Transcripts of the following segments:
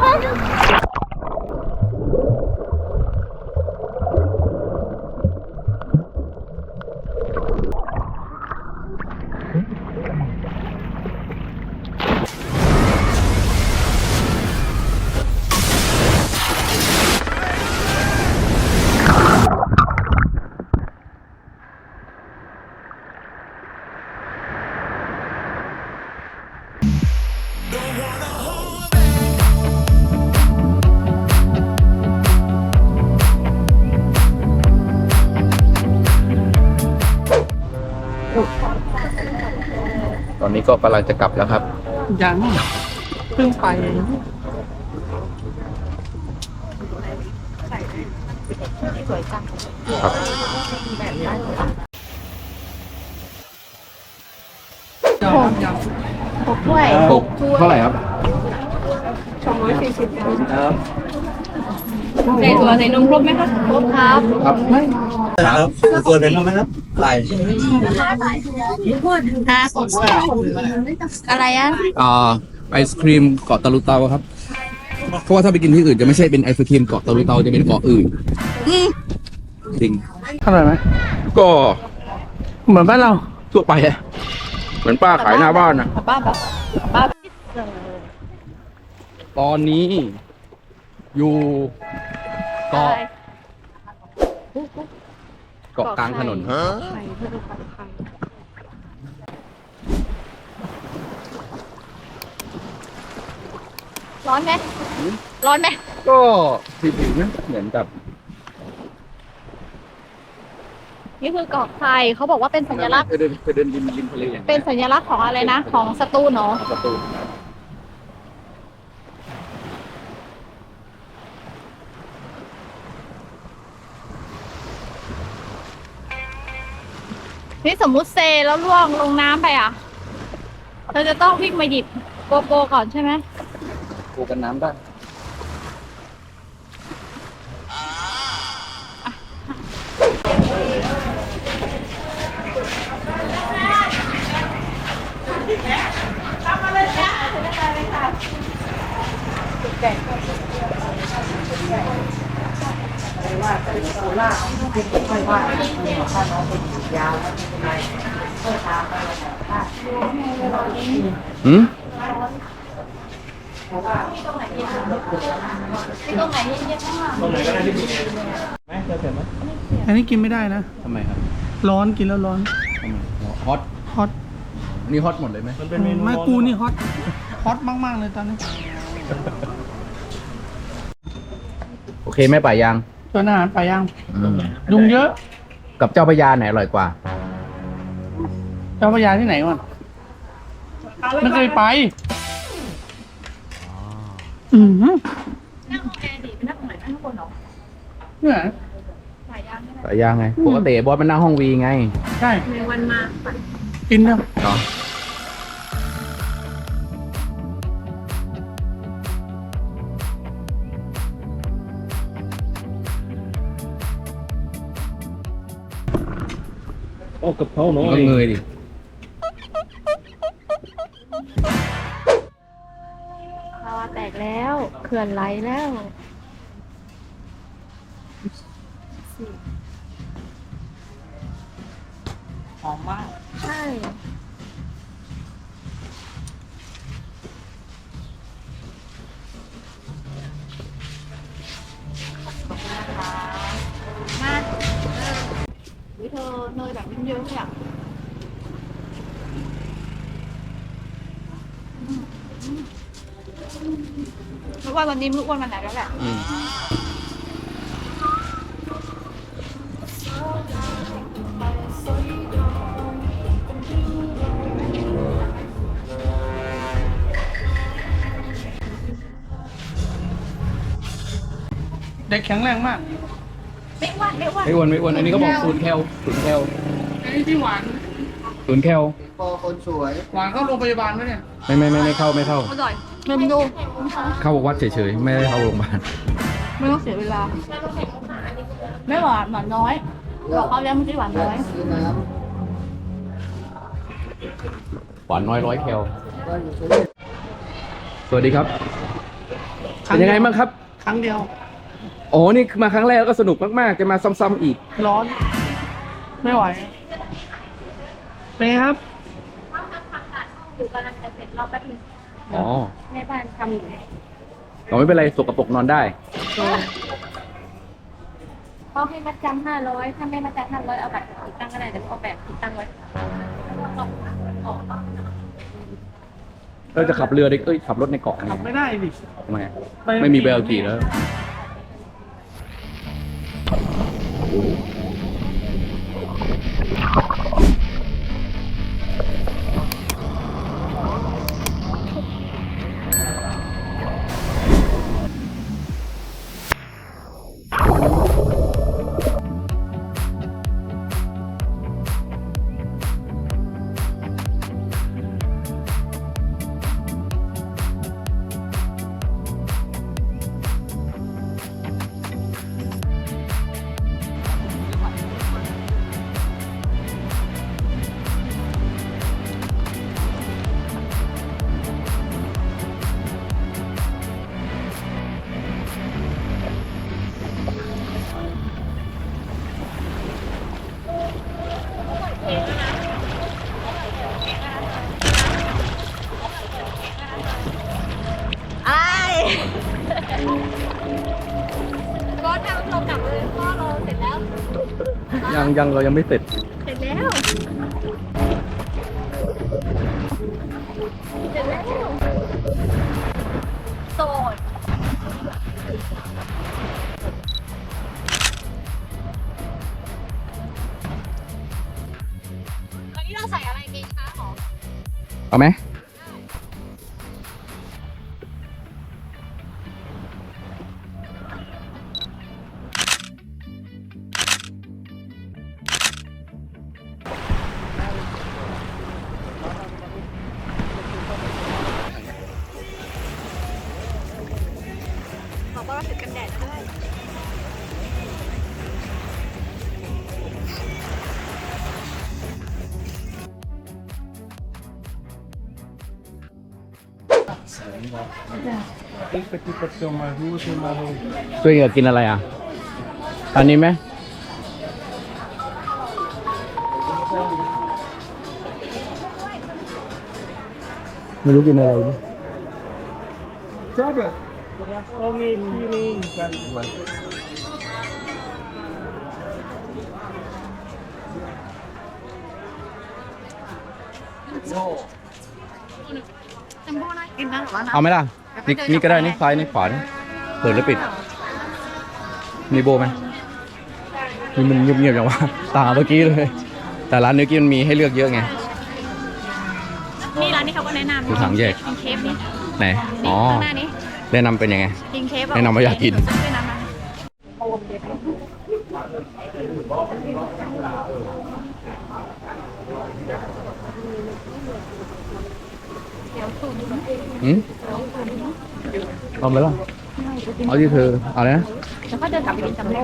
ต อนนี้ก็กำลังจะกลับแล้วครับ ยังเพิ่งไปหกถ้วยหกเท่าไหร่ครับใส่ถั่วใส่นมครบไหมคะครบครับ ครับ ครับตัวเป็นไหมครับไหลฮะอะไรอะอ่าไอศครีมเกาะตะลุเตาครับ เพราะว่าถ้าไปกินที่อื่นจะไม่ใช่เป็นไอศครีมเกาะตะลุเตาจะเป็นเกาะอื่นจริง อร่อยไหมก็เหมือนบ้านเราทั่วไปอะเหมือนป้าขายหน้าบ้านนะป้าแบบป้าตอนนี้อยู่เกาะ เกาะกลางถนนร้อนไหมร้อนไหมก็ผิวๆนะเหมือนกับ นี่คือเกาะไทยเขาบอกว่าเป็นสัญลักษณ์ เคยเดินเคยเดินริมริมทะเลอย่างเป็นสัญลักษณ์ของอะไรนะ ของสตูลเนาะ ประตู นี่สมมุติเซแล้วล่วงลงน้ำไปอะ เธอจะต้องวิ่งมาหยิบโกโปรก่อนใช่ไหมปูกันน้ำได้อื มมีตรงไหนเย็นๆบ้างอะอันนี้กินไม่ได้นะทำไมครับ ร้อนกินแล้วร้อนทำไมฮอตฮอตนี่ฮอตหมดเลยไหมไม่กูนี่ฮอตฮอตมาก ๆ เลยตอนนี้ โอเคแม่ป่ายาง ตอนอาหารไปลาย่างยุงเยอะ กับเจ้าพระยาไหนอร่อยกว่า เจ้าพระยาที่ไหนวะไม่เคยไปอืมนั่งห้องแอร์ดิไปนั่งตรงไหนนั่งข้างบนเหรอเนี่ย สายยางใช่ไหมป่ายางไงปกติบอสมันนั่งห้องวีไงใช่ ในวันมาปัดกินแล้วเนาะ โอ้กับเขาเนาะก็เงยดิภาวะแตกแล้วเขื่อนไหลแล้ว วิเธอเนยแบบเยอะๆเลยอะ ไหนแล้วแหละอืมเด็กแข็งแรงมากไม่อ้วนไม่อ้วนไม่อ้วนไม่อ้วนอันนี้ก็บอกศูนย์แคลศูนย์แคลอันนี้พี่หวานศูนย์แคลหวานเข้าโรงพยาบาลไหมเนี่ยไม่ไม่ไม่ไม่เข้าไม่เข้า อร่อยเริ่มดูเข้าวัดเฉยๆไม่ได้เข้าโรงพยาบาลไม่ต้องเสียเวลา ไม่หวานหวานน้อยบอกเขาแล้วเมื่อกี้หวานน้อยหวานน้อยร้อยแคลสวัสดีครับ เป็นยังไงบ้างครับ ครั้งเดียว อ๋อ นี่มาครั้งแรกแล้วก็สนุกมากๆ จะมาซ้ำๆอีก ร้อน ไม่ไหวเป็นไงครับอยู่กำลังจะเสร็จรอบแป๊บนึงอ๋อแม่บ้านทำอยู่เราไม่เป็นไรสกปรกนอนได้ เขาให้มัดจำห้าร้อยถ้าไม่มัดจำห้าร้อยเอาบัตรติดตั้งก็ได้เดี๋ยวเอาแบบติดตั้งไว้ออกเราจะขับเรือได้เอ้ย ขับรถในเกาะไงขับไม่ได้ดิทำไมอะไม่มีใบขับขี่แล้ว Oh. ก็ทำเรากลับเลยพ่อเราเสร็จแล้ว ยังยังเรายังไม่เสร็จ เสร็จแล้ว เสร็จแล้วโสดวันนี้เราใส่อะไรดีคะหมอเอาไหม ช่วยกันกินอะไรอะ อันนี้ไหมไม่รู้กินอะไรดิจัมโบ้น่ากินนะหรอนะเอาไหมล่ะ นี่นี่ก็ได้นี่ซ้ายนี่ขวานี่เปิดแล้วปิด มีโบไหมนี่มันเงียบๆอย่างว่าต่างกับเมื่อกี้เลย แต่ร้านเนื้อกี้มันมีให้เลือกเยอะไง นี่ร้านนี้เขาก็แนะนำดูถังแยก กินเคฟนี่ไหนนี่อ๋อ ข้างหน้านี้แนะนำเป็นยังไง กินเคฟแนะนำว่าอยากกิน แนะนำนะอืมเอาไหมล่ะเอาที่เธอเอาเลยนะแล้วก็เดินกลับไปกินจัมโบ้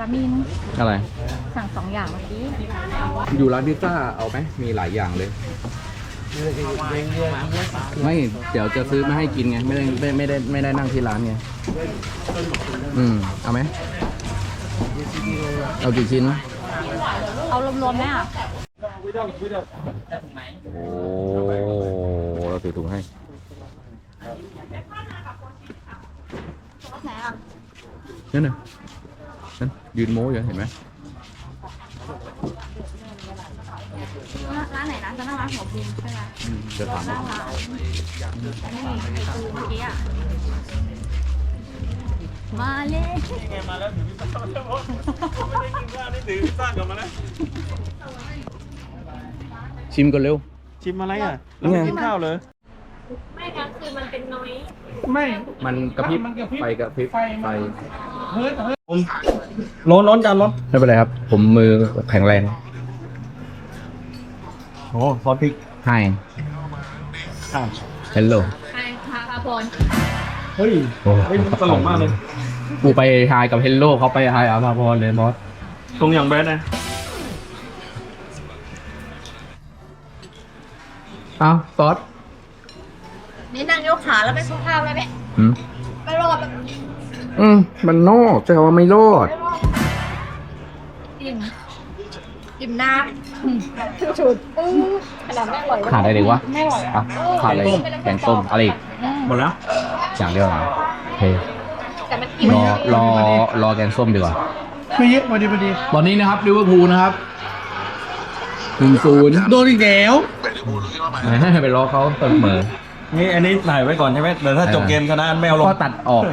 รามินอะไร สั่งสองอย่างเมื่อกี้ อยู่ร้านพิซซ่าเอาไหมมีหลายอย่างเลย ไม่เดี๋ยวจะซื้อมาให้กินไง ไม่ได้ไม่ไม่ได้ไม่ได้นั่งที่ร้านไงอืมเอาไหมเอากี่ชิ้นเอารวมๆไหมอะโอ้เราถือถุงให้ไหนอะนั่นน่ะนั่นยืนโม้อยู่เห็นไหม ร้านไหนร้านจะน่าร้านหัวบุญใช่ไหมจะถามหน้าร้านนี่ไอตูเมื่อกี้อะมาเลยมาแล้วถือพิซซ่าแล้วไม่ได้กินข้าวนี่ถือพิซซ่ากลับมาแล้วชิมก่อนเร็ว ชิมอะไรอะแล้วไม่กินข้าวเลยไม่ครับคือมันเป็นน้อย ไม่ มันกระพริบไฟกระพริบไฟไฟเฮ้ยเฮ้ยร้อนร้อนจานร้อนไม่เป็นไรครับ ผมมือแข็งแรง โอ้ซอสพริก Hi อ่า Hello ใครพาพาพลเฮ้ยเฮ้ยตลกมากเลย กูไปไฮกับเฮลโลเขาไปไฮอาภาพรเลยบอสตรงอย่างแบดนะ อ้าวซอสนี่นั่งยกขาแล้วไม่สุภาพเลยเนี่ยอืมไม่รอดแบบอืมมันนอกจะว่าไม่รอดอิ่ม อิ่มน้ำฉุดๆอื้อขนาดไม่อร่อยขาดอะไรดีวะไม่อร่อยอะขาดอะไรแกงส้มอะไรอีกหมดแล้วอย่างเดียวเหรอโอเคแต่มันอิ่มรอรอรอแกงส้มดีกว่าไม่เยอะพอดีพอดีตอนนี้นะครับลิเวอร์พูลนะครับหนึ่งศูนย์โดนอีกแล้วไปรอเขาเสมอนี่อันนี้ถ่ายไว้ก่อนใช่ไหมเดี๋ยวถ้าจบเกมชนะไม่เอาลงก็ตัดออก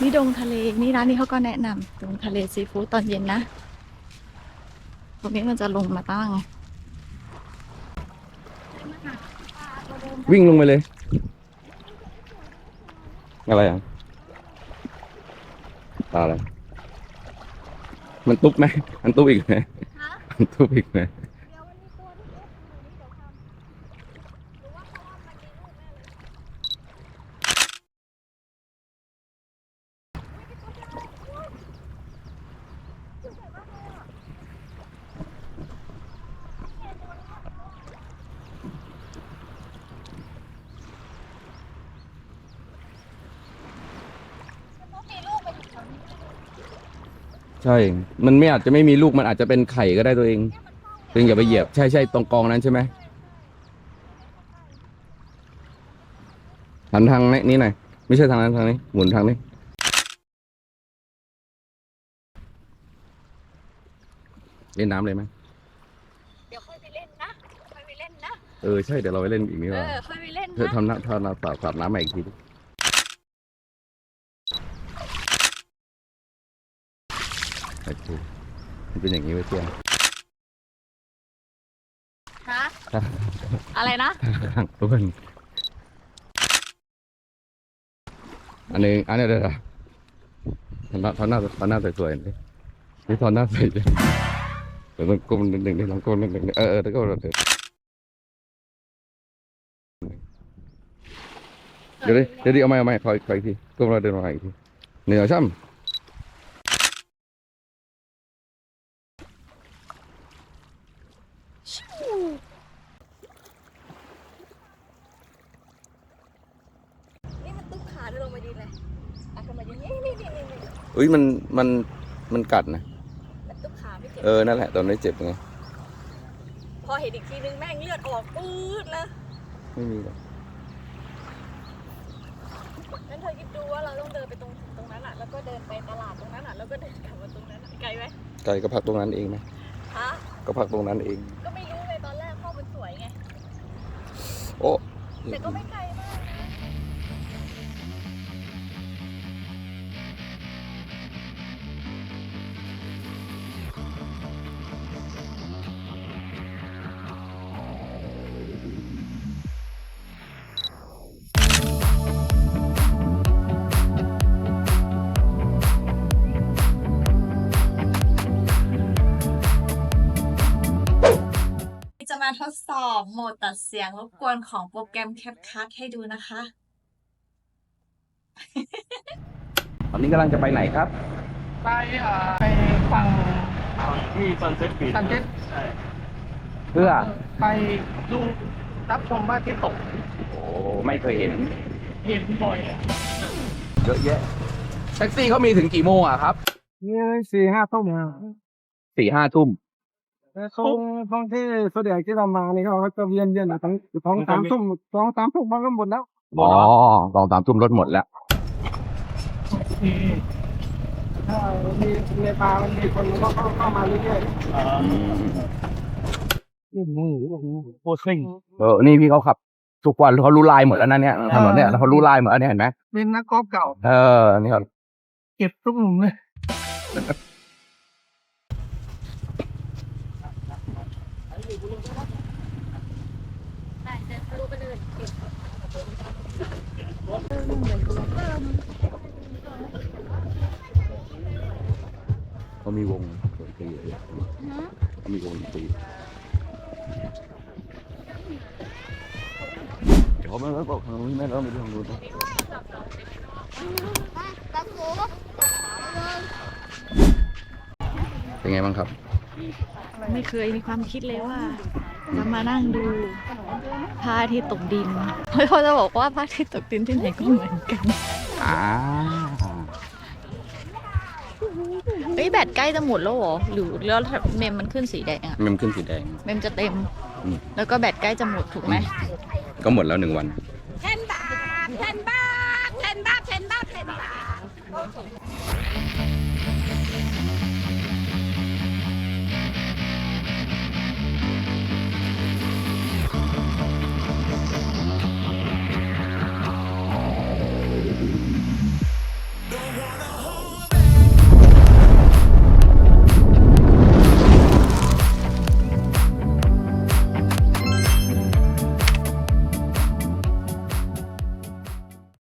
นี่ดงทะเลนี่ร้านนี้เขาก็แนะนำดงทะเลซีฟู้ดตอนเย็นนะ ตรงนี้มันจะลงมาตั้งวิ่งลงไปเลย อะไรอะตาอะไรมันตุ๊บไหมมันตุ๊บอีกไหมมันตุ๊บอีกไหม ใช่ มันไม่อาจจะไม่มีลูกมันอาจจะเป็นไข่ก็ได้ตัวเองตัวเองอย่าไปเหยียบใช่ใช่ตรงกองนั้นใช่ไหมหันทางนี้นี้หน่อยไม่ใช่ทางนั้นทางนี้หมุนทางนี้เล่นน้ำเลยไหมเดี๋ยวค่อยไปเล่นนะค่อยไปเล่นนะ เออใช่เดี๋ยวเราไปเล่นอีกนี่เอว่าอค่อยไปเล่นเธอนะ ทำน้ำทำน้ำสาดสาดน้ำใหม่อีกที ดิโอเคมันเป็นอย่างนี้ไว้เพื่อนฮะอะไรนะทุกคนอันหนึงอันนี้เดี๋ยวๆทำหน้าทำหน้าทำหน้าสวยๆดินี่ทำหน้าสวยดิเดี๋ยวต้องก้มนิดหนึ่งดิลองก้มนิดหนึ่งดิเออเออแล้วก็เดี๋ยวเดี๋ยวดิเดี๋ยวดิเอาใหม่เอาใหม่ขอขออีกทีก้มเราเดินมาอีกทีเหนือช่ำ นี่มันตุ๊กขาเดินลงมาดีเลยอะขึ้นมาดีนี่นี่นี่นี่นี่ อุ้ยมันมันมันกัดนะมันตุ๊กขาไม่เจ็บ เออ นั่นแหละตอนนี้เจ็บไง พอเห็นอีกทีนึงแม่งเลือดออกปื๊ดเลยไม่มีหรอกงั้นเธอคิดดูว่าเราต้องเดินไปตรงตรงนั้นอะ แล้วก็เดินไปตลาดตรงนั้นอะ แล้วก็เดินกลับมาตรงนั้นอะไกลไหมไก่ก็พักตรงนั้นเองไหมฮะ ก็พักตรงนั้นเอง ก็ไม่รู้เลยตอนแรกพ่อมันสวยไง โอ้ แต่ก็ไม่ไกล สียงรบกวนของโปรแกรม CapCut ให้ดูนะคะ ตอนนี้กำลังจะไปไหนครับ ไปอ่าไปฟังที่ซันเซ็ตบีซันเซ็ตใช่เพื่อ ไปดูรับชมพระอาทิตย์ตกโอ้ไม่เคยเห็น เห็นบ่อยอะเยอะแยะ แท็กซี่เขามีถึงกี่โมงอะครับนี่สี่ห้าทุ่มนะสี่ห้าทุ่ม แล้วตรงตรงที่ส่วนใหญ่ที่เรามานี่เขาก็จะเวียนเวียนอยู่ตรงสองสามทุ่มสองสามทุ่มมันก็หมดแล้วอ๋อสองสามทุ่มรถหมดแล้วโอเคถ้ามีในป่ามันมีคนมันก็เข้าเข้ามาเรื่อยๆนี่นี่นี่โปรซิงเออนี่พี่เขาขับทุกวันเขารู้ลายหมดแล้วนะเนี่ยถนนเนี่ยแล้วเขารู้ลายหมดแล้วเนี่ยเห็นไหมเป็นนักกอล์ฟเก่า เออนี่เขาเก็บทุกหลุมเลย เขามีวงดนตรีเขามีวงดนตรีเดี๋ยวเขาไม่บอกทางนู้นแม่เราไม่ดูทางนู้นนะเป็นไงบ้างครับ ไม่เคยมีความคิดเลยว่า จะมานั่งดูพระอาทิตย์ตกดินเพราะเขาจะบอกว่าพระอาทิตย์ตกดินที่ไหนก็เหมือนกันอ่าเอ้ยแบตใกล้จะหมดแล้วเหรอหรือแล้วเมมมันขึ้นสีแดงอะมันขึ้นสีแดง เมมจะเต็มอืมแล้วก็แบตใกล้จะหมดถูกไหมก็หมดแล้วหนึ่งวันอ